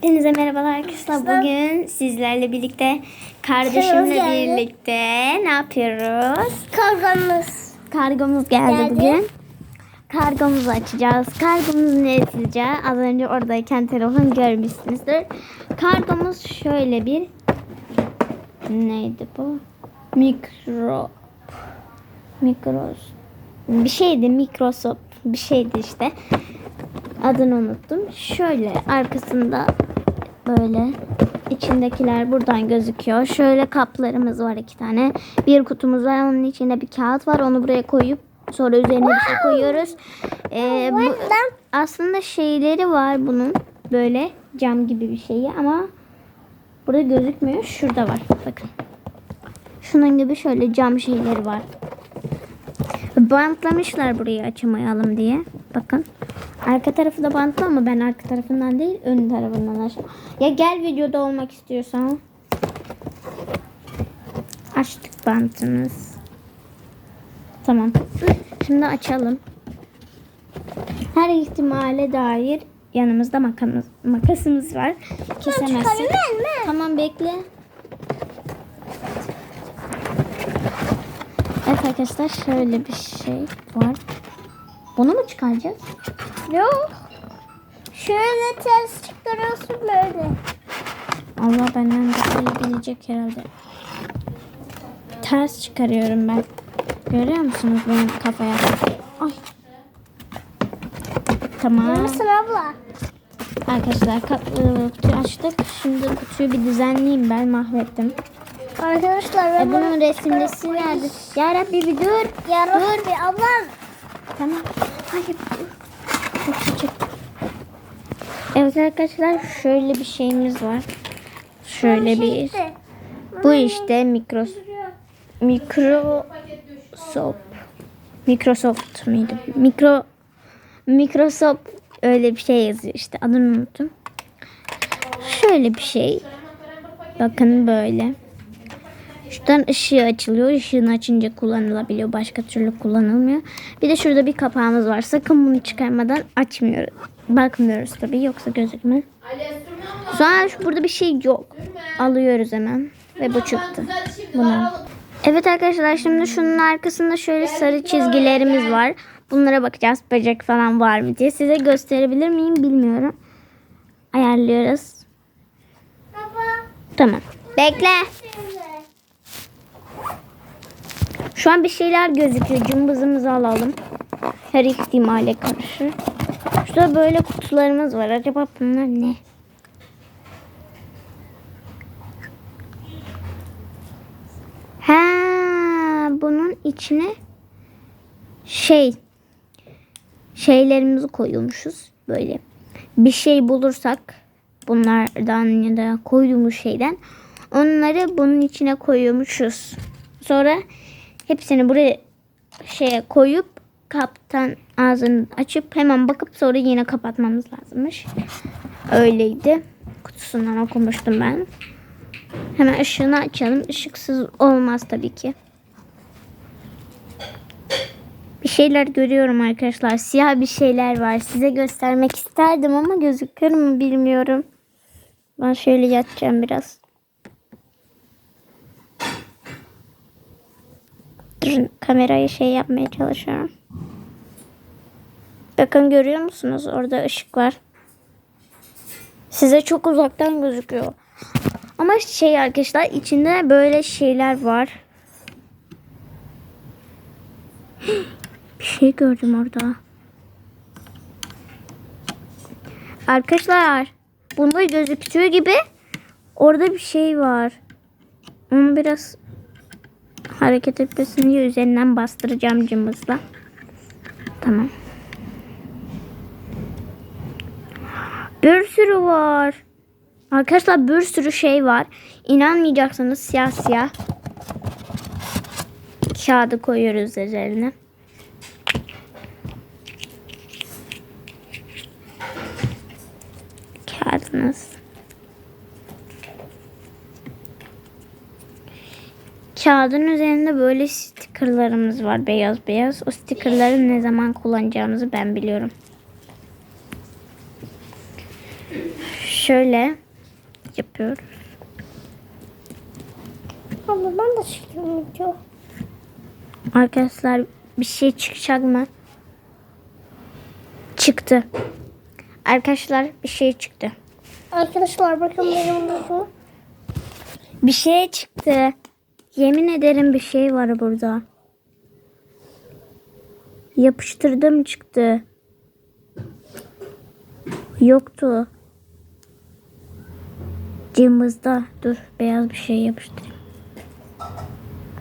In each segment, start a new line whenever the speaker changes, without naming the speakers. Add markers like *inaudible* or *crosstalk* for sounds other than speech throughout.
Hepinize merhabalar arkadaşlar. Bugün sizlerle birlikte kardeşimle
Kargomuz geldi.
birlikte ne yapıyoruz?
Kargamız.
Kargomuz geldi,
Geldi.
bugün. Kargomuzu açacağız. Kargomuzu ne açacağız? Az önce oradayken telefon görmüşsünüzdür. Kargomuz şöyle bir neydi bu? Mikro Mikros bir şeydi Microsoft bir şeydi işte. Adını unuttum. Şöyle arkasında böyle içindekiler buradan gözüküyor. Şöyle kaplarımız var iki tane. Bir kutumuz var. Onun içinde bir kağıt var. Onu buraya koyup sonra üzerine bir şey koyuyoruz. Ee, bu, aslında şeyleri var bunun. Böyle cam gibi bir şeyi ama burada gözükmüyor. Şurada var. Bakın. Şunun gibi şöyle cam şeyleri var. Bantlamışlar burayı açamayalım diye. Bakın. Arka tarafı da bantlı ama ben arka tarafından değil ön tarafından aç. Ya gel videoda olmak istiyorsan. Açtık bantımız. Tamam. Şimdi açalım. Her ihtimale dair yanımızda makamız, makasımız var. Kesemezsin. Tamam bekle. Evet arkadaşlar şöyle bir şey var. Bunu mu çıkaracağız?
Yok. Şöyle ters çıkarıyorsun böyle.
Allah benden daha iyi bilecek herhalde. Ters çıkarıyorum ben. Görüyor musunuz benim kafaya? Ay. Tamam.
Nasıl abla?
Arkadaşlar ıı, kutuyu açtık. Şimdi kutuyu bir düzenleyeyim ben mahvettim.
Arkadaşlar
E
ben
bunun resimlesi nerede? Ya Rabbi bir dur.
Ya Rabbi ablam.
Tamam. Hayır. Çok küçük. Evet arkadaşlar şöyle bir şeyimiz var. Şöyle bir.
İşte.
Bu işte mikros Microsoft Microsoft mıydı? Mikro Microsoft öyle bir şey yazıyor işte adını unuttum. Şöyle bir şey. Bakın böyle. Şuradan ışığı açılıyor. Işığını açınca kullanılabiliyor. Başka türlü kullanılmıyor. Bir de şurada bir kapağımız var. Sakın bunu çıkarmadan açmıyoruz. Bakmıyoruz tabii yoksa gözükmez. Sonra şu- burada bir şey yok. Alıyoruz hemen. Ve bu çıktı. Bunu. Evet arkadaşlar şimdi şunun arkasında şöyle sarı çizgilerimiz var. Bunlara bakacağız böcek falan var mı diye. Size gösterebilir miyim bilmiyorum. Ayarlıyoruz.
Baba.
Tamam. Bekle. Şu an bir şeyler gözüküyor. Cımbızımızı alalım. Her ihtimale karşı. Şurada böyle kutularımız var. Acaba bunlar ne? Ha, bunun içine şey şeylerimizi koyuyormuşuz böyle. Bir şey bulursak bunlardan ya da koyduğumuz şeyden onları bunun içine koyuyormuşuz. Sonra hepsini buraya şeye koyup kaptan ağzını açıp hemen bakıp sonra yine kapatmamız lazımmış. Öyleydi. Kutusundan okumuştum ben. Hemen ışığını açalım. Işıksız olmaz tabii ki. Bir şeyler görüyorum arkadaşlar. Siyah bir şeyler var. Size göstermek isterdim ama gözükür mü bilmiyorum. Ben şöyle yatacağım biraz. Durun kamerayı şey yapmaya çalışıyorum. Bakın görüyor musunuz? Orada ışık var. Size çok uzaktan gözüküyor. Ama şey arkadaşlar içinde böyle şeyler var. *gasps* Bir şey gördüm orada. Arkadaşlar bunda gözüktüğü gibi orada bir şey var. Onu biraz hareket etmesin diye üzerinden bastıracağım cımbızla. Tamam. Bir sürü var. Arkadaşlar bir sürü şey var. İnanmayacaksınız siyah siyah. Kağıdı koyuyoruz üzerine. Kağıdınız. Kağıdın üzerinde böyle stikerlerimiz var beyaz beyaz. O stikerleri ne zaman kullanacağımızı ben biliyorum. şöyle yapıyoruz.
Abla ben de video.
Arkadaşlar bir şey çıkacak mı? Çıktı. Arkadaşlar bir şey çıktı.
Arkadaşlar bakın benim.
Bir şey çıktı. Yemin ederim bir şey var burada. Yapıştırdım çıktı. Yoktu. Cımbızda. Dur beyaz bir şey yapıştırayım.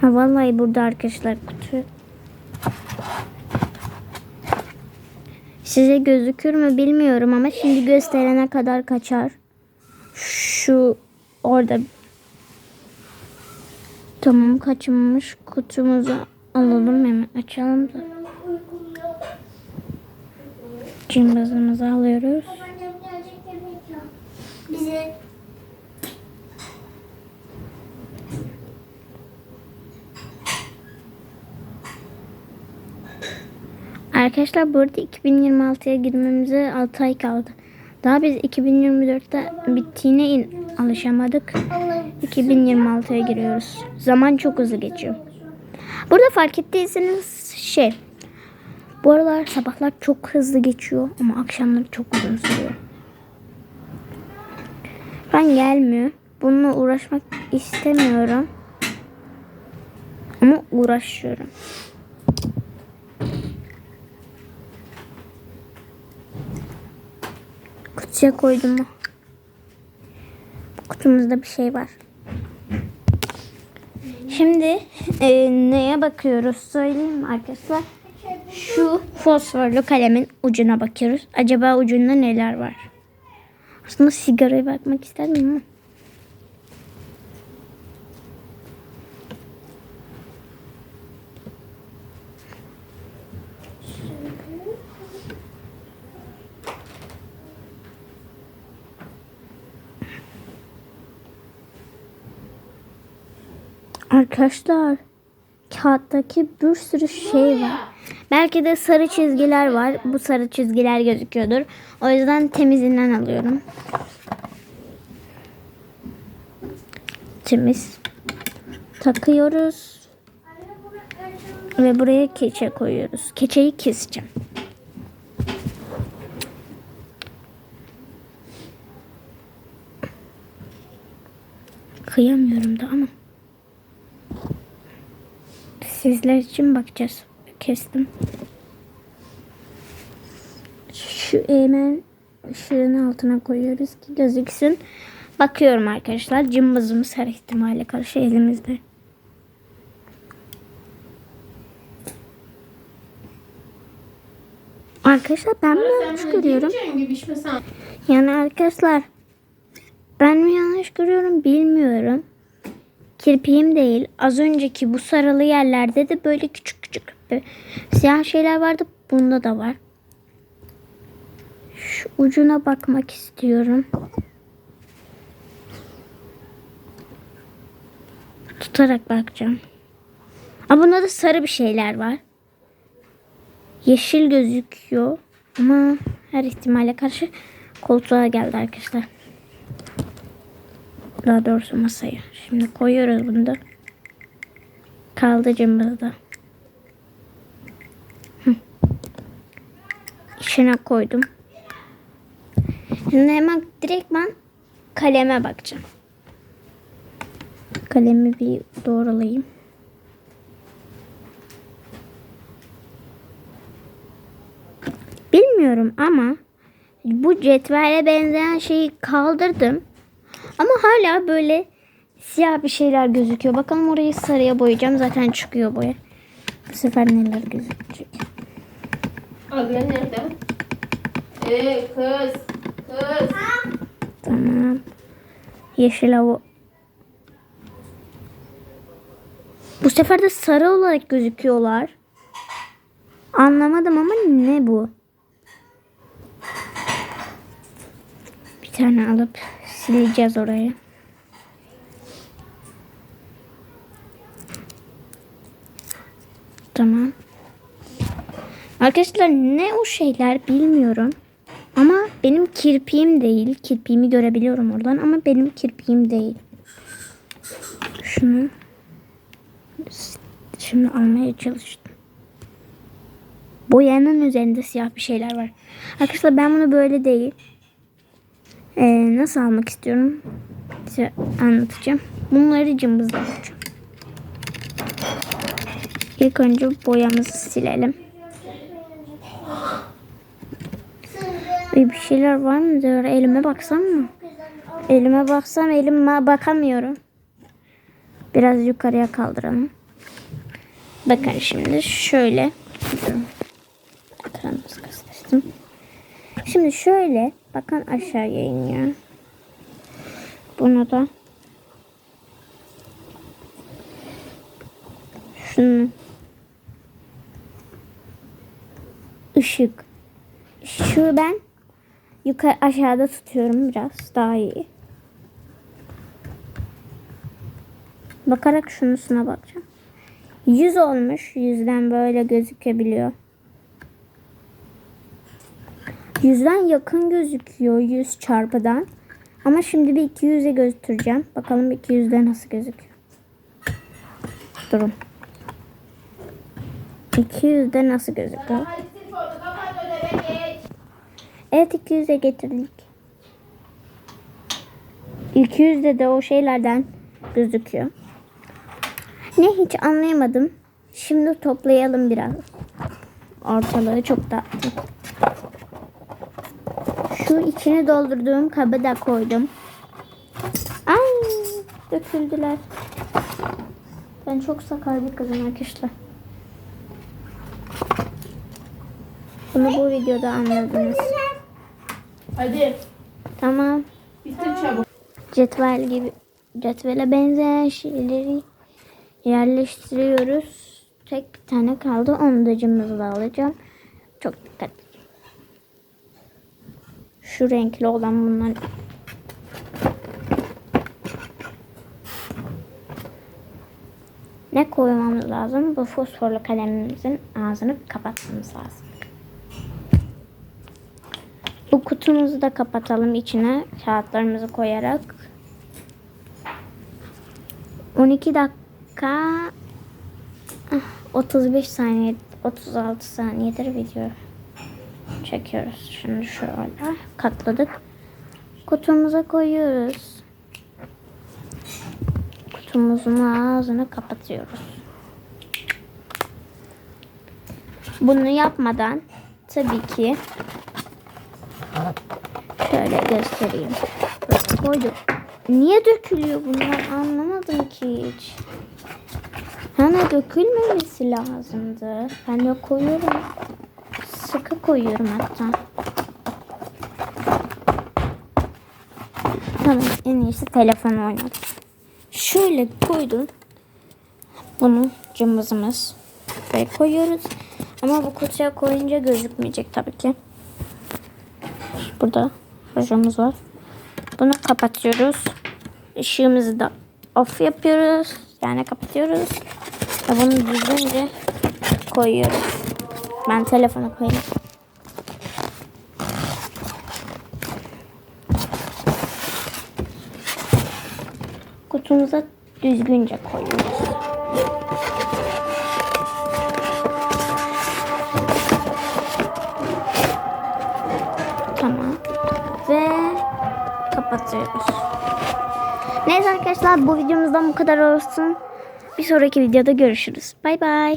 Ha vallahi burada arkadaşlar kutu. Size gözükür mü bilmiyorum ama şimdi gösterene kadar kaçar. Şu orada Tamam kaçmış kutumuzu alalım hemen açalım da. Cımbızımızı alıyoruz.
Bize
Arkadaşlar burada 2026'ya girmemize 6 ay kaldı. Daha biz 2024'te bittiğine in- alışamadık. 2026'ya giriyoruz. Zaman çok hızlı geçiyor. Burada fark ettiyseniz şey. Bu aralar sabahlar çok hızlı geçiyor ama akşamlar çok uzun sürüyor. Ben gelmiyor. Bununla uğraşmak istemiyorum. Ama uğraşıyorum. Kutuya koydum mu? Kutumuzda bir şey var. Şimdi e, neye bakıyoruz söyleyeyim arkadaşlar? Şu fosforlu kalemin ucuna bakıyoruz. Acaba ucunda neler var? Aslında sigaraya bakmak isterdim ama. Arkadaşlar kağıttaki bir sürü şey var. Belki de sarı çizgiler var. Bu sarı çizgiler gözüküyordur. O yüzden temizinden alıyorum. Temiz. Takıyoruz. Ve buraya keçe koyuyoruz. Keçeyi keseceğim. Kıyamıyorum da ama. Sizler için bakacağız. Kestim. Şu hemen ışığın altına koyuyoruz ki gözüksün. Bakıyorum arkadaşlar. Cımbızımız her ihtimale karşı elimizde. Arkadaşlar ben mi yanlış görüyorum? Yani arkadaşlar ben mi yanlış görüyorum bilmiyorum. Kirpiğim değil. Az önceki bu sarılı yerlerde de böyle küçük küçük siyah şeyler vardı. Bunda da var. Şu ucuna bakmak istiyorum. Tutarak bakacağım. Aa, bunda da sarı bir şeyler var. Yeşil gözüküyor. Ama her ihtimale karşı koltuğa geldi arkadaşlar. Daha doğrusu masaya. Şimdi koyuyoruz bunu da. Kaldı cımbızda. İçine koydum. Şimdi hemen direkt ben kaleme bakacağım. Kalemi bir doğrulayayım. Bilmiyorum ama bu cetvele benzeyen şeyi kaldırdım. Ama hala böyle siyah bir şeyler gözüküyor. Bakalım orayı sarıya boyayacağım. Zaten çıkıyor boya. Bu sefer neler gözükecek.
Abla nerede? Ee kız. Kız.
Tamam. Yeşil hava. Bu sefer de sarı olarak gözüküyorlar. Anlamadım ama ne bu? Bir tane alıp sileceğiz orayı. Tamam. Arkadaşlar ne o şeyler bilmiyorum. Ama benim kirpiğim değil. Kirpiğimi görebiliyorum oradan ama benim kirpiğim değil. Şunu şimdi almaya çalıştım. Boyanın üzerinde siyah bir şeyler var. Arkadaşlar ben bunu böyle değil. Ee, nasıl almak istiyorum? Size anlatacağım. Bunları cımbızlayacağım. İlk önce boyamızı silelim. Ay, bir şeyler var mı diyor. Elime baksam mı? Elime baksam elime bakamıyorum. Biraz yukarıya kaldıralım. Bakın şimdi şöyle. Ekranımızı gösterdim. Şimdi şöyle bakın aşağıya iniyor. Bunu da şunu ışık şu ben yukarı aşağıda tutuyorum biraz daha iyi. Bakarak şunusuna bakacağım. Yüz olmuş. Yüzden böyle gözükebiliyor. Yüzden yakın gözüküyor yüz çarpıdan. Ama şimdi bir 200'e göstereceğim. Bakalım 200'de nasıl gözüküyor. Durun. 200'de nasıl gözüküyor? Evet 200'e getirdik. 200'de de o şeylerden gözüküyor. Ne hiç anlayamadım. Şimdi toplayalım biraz. Ortalığı çok dağıttım. Şu içine doldurduğum kabı da koydum. Ay döküldüler. Ben çok sakar bir kızım arkadaşlar. Bunu bu videoda anladınız.
Hadi.
Tamam.
Bitir çabuk.
Cetvel gibi cetvele benzeyen şeyleri yerleştiriyoruz. Tek bir tane kaldı. Onu da cımbızla alacağım. Çok dikkat. Şu renkli olan bunlar. Ne koymamız lazım? Bu fosforlu kalemimizin ağzını kapatmamız lazım. Bu kutumuzu da kapatalım içine kağıtlarımızı koyarak. 12 dakika ah, 35 saniye 36 saniyedir video çekiyoruz. Şimdi şöyle katladık. Kutumuza koyuyoruz. Kutumuzun ağzını kapatıyoruz. Bunu yapmadan tabii ki Şöyle göstereyim. Böyle koydum. Niye dökülüyor bunlar anlamadım ki hiç. Hani dökülmemesi lazımdı. Ben de koyuyorum. Sıkı koyuyorum hatta. Tamam en iyisi telefonu oynadım. Şöyle koydum. Bunu cımbızımız. Böyle koyuyoruz. Ama bu kutuya koyunca gözükmeyecek tabii ki. Burada rujumuz var. Bunu kapatıyoruz. Işığımızı da off yapıyoruz. Yani kapatıyoruz. Ve bunu düzgünce koyuyoruz. Ben telefona koyayım. Kutumuza düzgünce koyuyoruz. Tamam. Ve kapatıyoruz. Neyse arkadaşlar bu videomuzdan bu kadar olsun. Bir sonraki videoda görüşürüz. Bay bay.